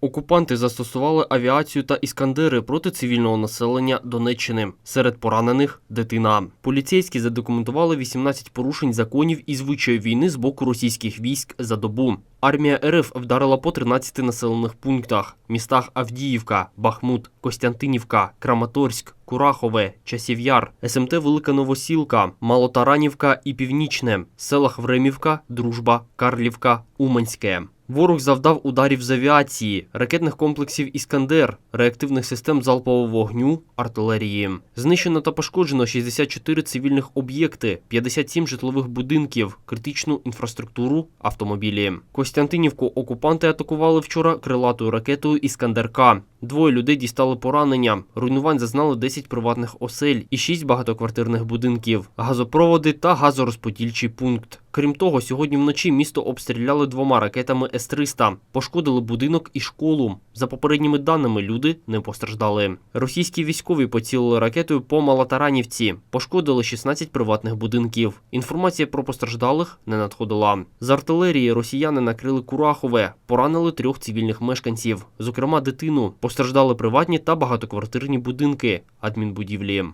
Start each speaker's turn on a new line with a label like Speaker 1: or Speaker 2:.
Speaker 1: Окупанти застосували авіацію та іскандери проти цивільного населення Донеччини. Серед поранених дитина. Поліцейські задокументували 18 порушень законів і звичаїв війни з боку російських військ за добу. Армія РФ вдарила по 13 населених пунктах: містах Авдіївка, Бахмут, Костянтинівка, Краматорськ, Курахове, Часів'яр, СМТ Велика Новосілка, Малотаранівка і Північне, селах Времівка, Дружба, Карлівка, Уманське. Ворог завдав ударів з авіації, ракетних комплексів Іскандер, реактивних систем залпового вогню, артилерії. Знищено та пошкоджено 64 цивільних об'єкти, 57 житлових будинків, критичну інфраструктуру, автомобілі. Костянтинівку окупанти атакували вчора крилатою ракетою Іскандер-К. Двоє людей дістали поранення. Руйнувань зазнали 10 приватних осель і 6 багатоквартирних будинків, газопроводи та газорозподільчий пункт. Крім того, сьогодні вночі місто обстріляли двома ракетами С-300, пошкодили будинок і школу. За попередніми даними, люди не постраждали. Російські військові поцілили ракетою по Малатаранівці, пошкодили 16 приватних будинків. Інформація про постраждалих не надходила. З артилерії росіяни накрили Курахове, поранили трьох цивільних мешканців, зокрема дитину. Постраждали приватні та багатоквартирні будинки, адмінбудівлі.